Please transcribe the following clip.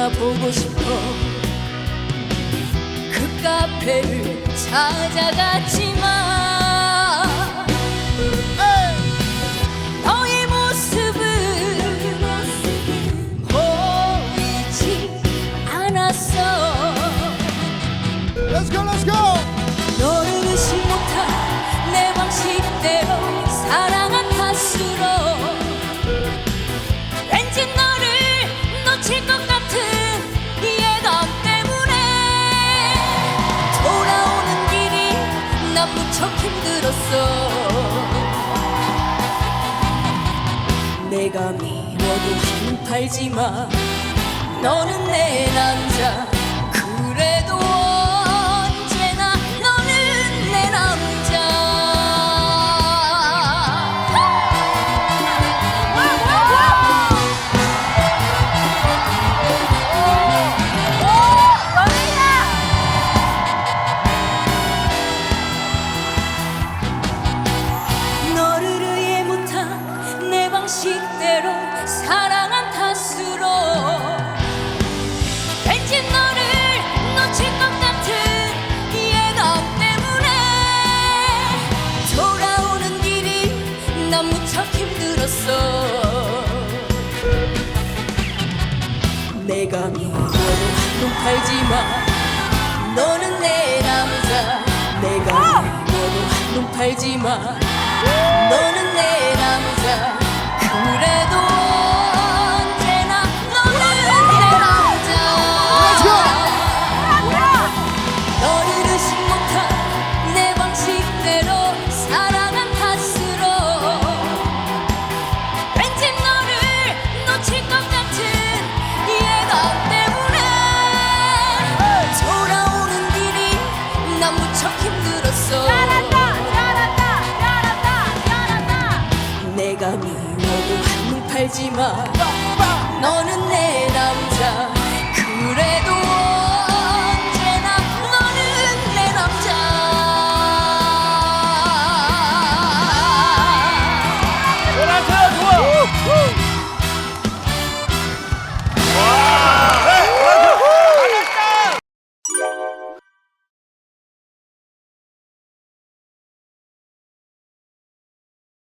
만나보고 싶어. 그 카페를 찾아갔지만 너의 모습은 보이지 않았어. Let's go, let's go. 너를 의식 못한 내 방식대로 무척 힘들었어. 내가 미워도 힘 팔지 마 너는 내 남자. 그래도 난 무척 힘들었어. 내가 미워도 한눈 팔지마 너는 내 남자. 내가 미워도 한눈 팔지마 너는 내 남자. 그래 무척 힘들었어. 잘한다 잘한다 잘한다 잘한다. 내가 미워도 한눈 팔지마. 너는 내 남자.